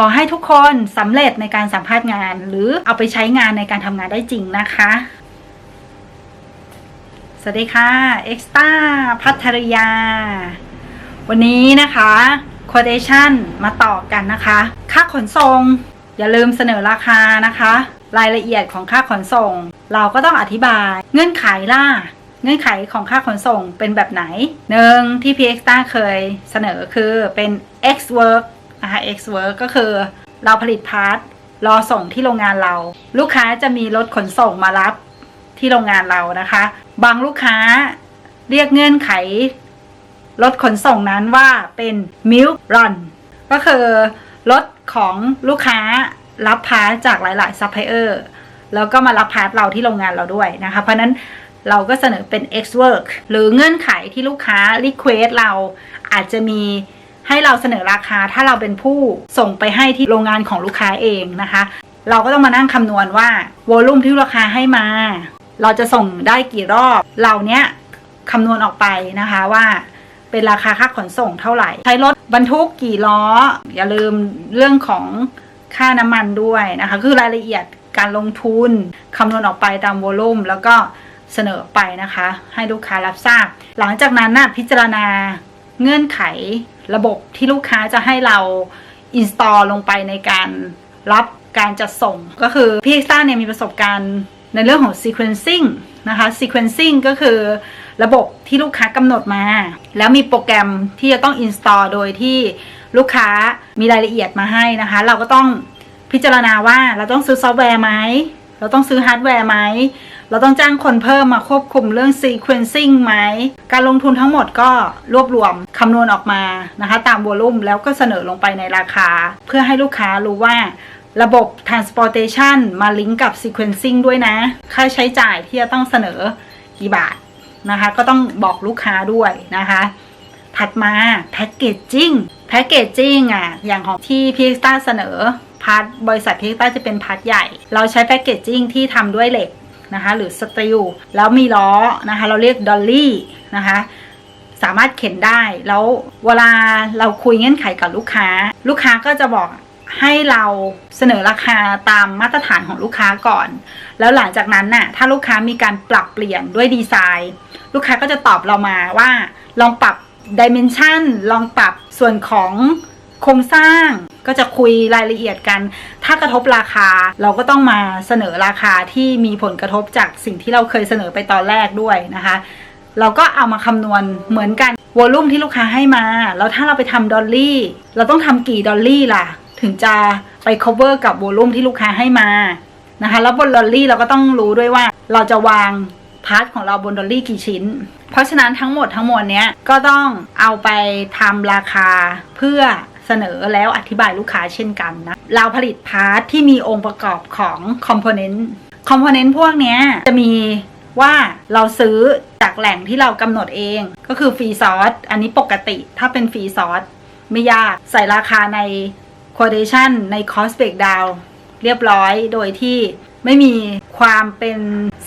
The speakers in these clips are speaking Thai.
ขอให้ทุกคนสำเร็จในการสัมภาษณ์งาน หรือเอาไปใช้งานในการทำงานได้จริงนะคะ สวัสดีค่ะเอ็กซ์ต้าพัทรยา วันนี้นะคะ quotation มาต่อกันนะคะ ค่าขนส่ง อย่าลืมเสนอราคานะคะ รายละเอียดของค่าขนส่ง เราก็ต้องอธิบาย เงื่อนไขล่ะเงื่อนไขของค่าขนส่งเป็นแบบไหนหนึ่งที่ PXTA เคยเสนอคือเป็น X work นะคะ X work ก็คือเราผลิตพาร์ทรอส่งที่โรงงานเรา ลูกค้าจะมีรถขนส่งมารับที่โรงงานเรานะคะ บางลูกค้าเรียกเงื่อนไข รถขนส่งนั้นว่าเป็น milk run ก็คือรถของลูกค้ารับพาร์ทจากหลาย ๆ ซัพพลายเออร์แล้วก็มารับพาร์ทเราที่โรงงานเราด้วยนะคะ เพราะฉะนั้นเราก็เสนอเป็น X work หรือเงื่อนไขที่ลูกค้า request เราอาจจะมี ให้เราเสนอราคาถ้าเราเป็นผู้ส่งไปให้ที่โรงงานของลูกค้าเองนะคะ เราก็ต้องมานั่งคำนวณว่าวอลุ่มที่ลูกค้าให้มา เราจะส่งได้กี่รอบเราเนี้ยคำนวณออกไปนะคะว่าเป็นราคาค่าขนส่งเท่าไหร่ ใช้รถบรรทุกกี่ล้อ อย่าลืมเรื่องของค่าน้ำมันด้วยนะคะ คือรายละเอียดการลงทุนคำนวณออกไปตามวอลุ่มแล้วก็เสนอไปนะคะ ให้ลูกค้ารับทราบ หลังจากนั้นนะพิจารณาเงื่อนไข ระบบที่ลูกค้าจะให้เรา install ลงไปในการรับการจัดส่ง ก็คือพี่เอ็กซ์ต้าเนี่ยมีประสบการณ์ในเรื่องของ sequencing นะคะ sequencing ก็คือระบบที่ลูกค้ากำหนดมา แล้วมีโปรแกรมที่จะต้อง install โดยที่ลูกค้ามีรายละเอียดมาให้นะคะ เราก็ต้องพิจารณาว่าเราต้องซื้อซอฟต์แวร์ไหม เราต้องซื้อฮาร์ดแวร์ไหม เราต้องจ้างคนเพิ่มมาควบคุมเรื่อง sequencing ไหม การลงทุนทั้งหมดก็รวบรวมคำนวณออกมานะคะ ตามวอลุ่มแล้วก็เสนอลงไปในราคา เพื่อให้ลูกค้ารู้ว่าระบบ transportation มาลิงก์กับ sequencing ด้วยนะ ค่าใช้จ่ายที่จะต้องเสนอกี่บาทนะคะ ก็ต้องบอกลูกค้าด้วยนะคะ ถัดมา packaging packaging อะ อย่างของที่พีเอ็กต้าเสนอพาร์ทบริษัทพีเอ็กต้าจะเป็นพาร์ทใหญ่ เราใช้ packaging ที่ทำด้วยเหล็ก นะคะหรือสตีลแล้วมีล้อนะคะ เราเรียกดอลลี่นะคะสามารถเข็นได้ แล้วเวลาเราคุยเงื่อนไขกับลูกค้า ลูกค้าก็จะบอกให้เราเสนอราคาตามมาตรฐานของลูกค้าก่อน แล้วหลังจากนั้นน่ะถ้าลูกค้ามีการปรับเปลี่ยนด้วยดีไซน์ ลูกค้าก็จะตอบเรามาว่า ลองปรับดิเมนชันลองปรับส่วนของโครงสร้าง ก็จะคุยรายละเอียดกัน ถ้ากระทบราคาเราก็ต้องมาเสนอราคาที่มีผลกระทบจากสิ่งที่เราเคยเสนอไปตอนแรกด้วยนะคะ เราก็เอามาคำนวณเหมือนกันวอลลุ่มที่ลูกค้าให้มา แล้วถ้าเราไปทำดอลลี่เราต้องทำกี่ดอลลี่ล่ะ ถึงจะไป cover กับวอลลุ่มที่ลูกค้าให้มานะคะแล้วบนดอลลี่เราก็ต้องรู้ด้วยว่าเราจะวางพาร์ทของเราบนดอลลี่กี่ชิ้น เพราะฉะนั้นทั้งหมดทั้งมวลเนี้ยก็ต้องเอาไปทำราคาเพื่อ เสนอแล้วอธิบายลูกค้าเช่นกันนะเราผลิตพาร์ทที่มีองค์ประกอบของคอมโพเนนต์คอมโพเนนต์พวกนี้จะมีว่าเราซื้อจากแหล่งที่เรากำหนดเอง ก็คือฟรีซอสอันนี้ปกติถ้าเป็นฟรีซอสไม่ยากใส่ราคาใน quotation ใน cost breakdown เรียบร้อยโดยที่ไม่มี ความเป็น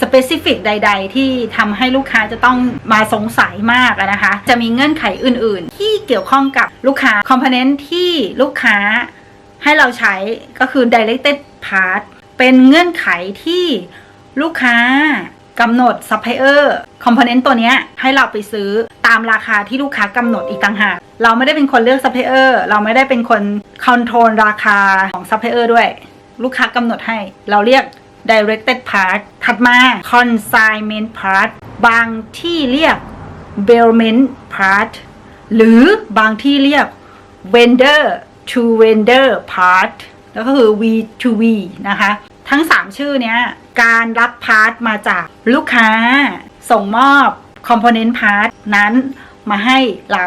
specific ใด ๆ ที่ทำให้ลูกค้าจะต้องมาสงสัยมากนะคะ จะมีเงื่อนไขอื่น ๆ ที่เกี่ยวข้องกับลูกค้า component ที่ลูกค้าให้เราใช้ก็คือ directed part เป็นเงื่อนไขที่ลูกค้ากำหนด supplier component ตัวนี้ให้เราไปซื้อตามราคาที่ลูกค้ากำหนดอีกต่างหาก เราไม่ได้เป็นคนเลือก supplier เราไม่ได้เป็นคน control ราคาของ supplier ด้วย ลูกค้ากำหนดให้ เราเรียก directed part ถัดมา consignment part บางที่เรียก bailment part หรือบางที่เรียก vendor to vendor part แล้วก็คือ V to V นะคะ ทั้ง 3 ชื่อเนี้ย การรับพาร์ทมาจากลูกค้า ส่งมอบ component part นั้นมาให้เรา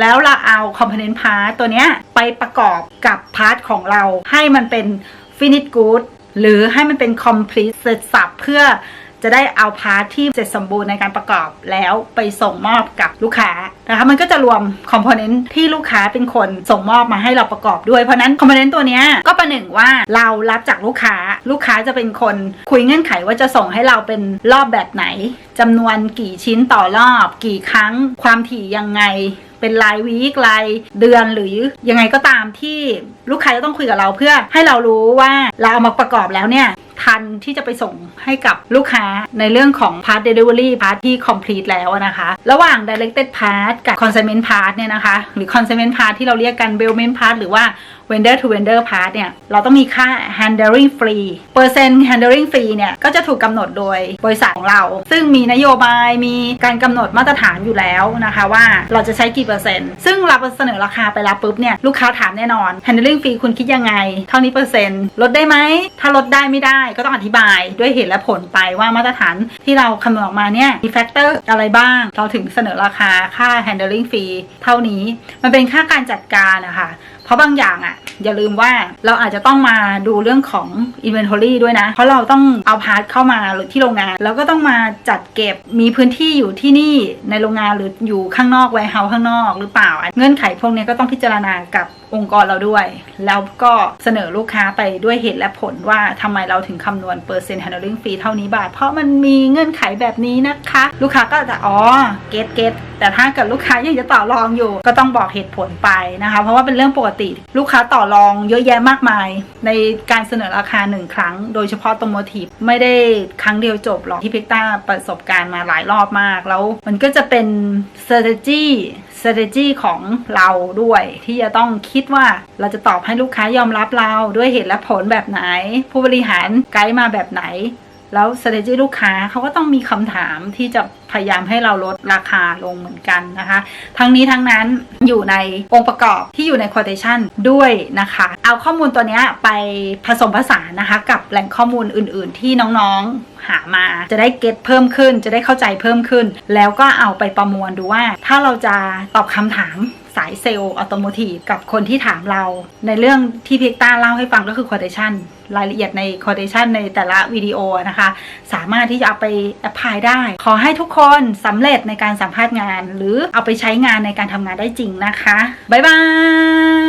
แล้วเราเอา component part ตัวเนี้ยไปประกอบกับพาร์ทของเราให้มันเป็น finish good หรือให้มันเป็น complete เสร็จสับเพื่อจะได้เอาพาร์ทที่เสร็จสมบูรณ์ในการประกอบแล้วไปส่งมอบกับลูกค้านะคะมันก็จะรวมคอมโพเนนต์ที่ลูกค้าเป็นคนส่งมอบมาให้เราประกอบด้วย เพราะนั้นคอมโพเนนต์ตัวนี้ก็ประหนึ่งว่าเรารับจากลูกค้าลูกค้าจะเป็นคนคุยเงื่อนไขว่าจะส่งให้เราเป็นรอบแบบไหนจำนวนกี่ชิ้นต่อรอบ กี่ครั้ง ความถี่ยังไง เป็นรายวีครายเดือนหรือยังไงก็ตามที่ลูกค้าจะต้องคุยกับเราเพื่อให้เรารู้ว่าเราเอามาประกอบแล้วเนี่ยทันที่จะไปส่งให้กับลูกค้าในเรื่องของ part delivery part ที่ complete แล้วนะคะ ระหว่าง directed part กับ consignment part เนี่ยนะคะ หรือ consignment part ที่เราเรียกกัน bailment part หรือว่า vendor to vendor part เนี่ย เราต้องมีค่า handling free เปอร์เซ็นต์ handling free เนี่ย ก็จะถูกกำหนดโดยบริษัทของเรา ซึ่งมีนโยบายมีการกำหนดมาตรฐานอยู่แล้วนะคะว่าเราจะใช้กี่เปอร์เซ็นต์ ซึ่งเราเสนอราคาไปแล้วปุ๊บเนี่ยลูกค้าถามแน่นอน handling free คุณคิดยังไง เท่านี้เปอร์เซ็นต์ลดได้ไหมถ้าลดได้ไม่ได้ก็ต้องอธิบายด้วยเหตุและผลไปว่ามาตรฐานที่เราคำนวณออกมาเนี่ยมีแฟกเตอร์อะไรบ้าง เราถึงเสนอราคาค่า handling fee เท่านี้ มันเป็นค่าการจัดการนะคะเพราะบางอย่างอะ่ะ อย่าลืมว่าเราอาจจะต้องมาดูเรื่องของ inventory ด้วยนะ เพราะเราต้องเอาพาร์ทเข้ามาหรือที่โรงงาน แล้วก็ต้องมาจัดเก็บมีพื้นที่อยู่ที่นี่ในโรงงานหรืออยู่ข้างนอกไวเฮาข้างนอกหรือเปล่า เงื่อนไขพวกนี้ก็ต้องพิจารณากับ องค์กรเราด้วย แล้วก็เสนอลูกค้าไปด้วยเหตุและผลว่าทำไมเราถึงคำนวณเปอร์เซ็นต์ handling fee เท่านี้บาท เพราะมันมีเงื่อนไขแบบนี้นะคะ ลูกค้าก็จะอ๋อเก็ตเก็ตแต่ถ้าเกิดลูกค้ายังจะต่อรองอยู่ ก็ต้องบอกเหตุผลไปนะคะ เพราะว่าเป็นเรื่องปกติลูกค้าต่อรองเยอะแยะมากมาย ในการเสนอราคาหนึ่งครั้ง โดยเฉพาะตรงโมทีฟไม่ได้ครั้งเดียวจบหรอกที่พิกต้าประสบการณ์มาหลายรอบมากแล้ว มันก็จะเป็น strategy strategy ของเราด้วย ที่จะต้องคิดว่าเราจะตอบให้ลูกค้ายอมรับเราด้วยเหตุและผลแบบไหน ผู้บริหารไกด์มาแบบไหน แล้ว strategy ลูกค้าเขาก็ต้องมีคำถามที่จะพยายามให้เราลดราคาลงเหมือนกันนะคะ ทั้งนี้ทั้งนั้นอยู่ในองค์ประกอบที่อยู่ใน quotation ด้วยนะคะ เอาข้อมูลตัวเนี้ยไปผสมผสานนะคะ กับแหล่งข้อมูลอื่น ๆ ที่น้องๆ หามา จะได้เก็ตเพิ่มขึ้น จะได้เข้าใจเพิ่มขึ้น แล้วก็เอาไปประมวลดูว่า ถ้าเราจะตอบคำถามสายเซลล์ออโตโมทีฟกับคนที่ถามเรา ในเรื่องที่พิกต้าเล่าให้ฟังก็คือ quotation รายละเอียดใน quotation ในแต่ละวิดีโอนะคะ สามารถที่จะเอาไป apply ได้ ขอให้ทุกคนสำเร็จในการสัมภาษณ์งาน หรือเอาไปใช้งานในการทำงานได้จริงนะคะ บ๊ายบาย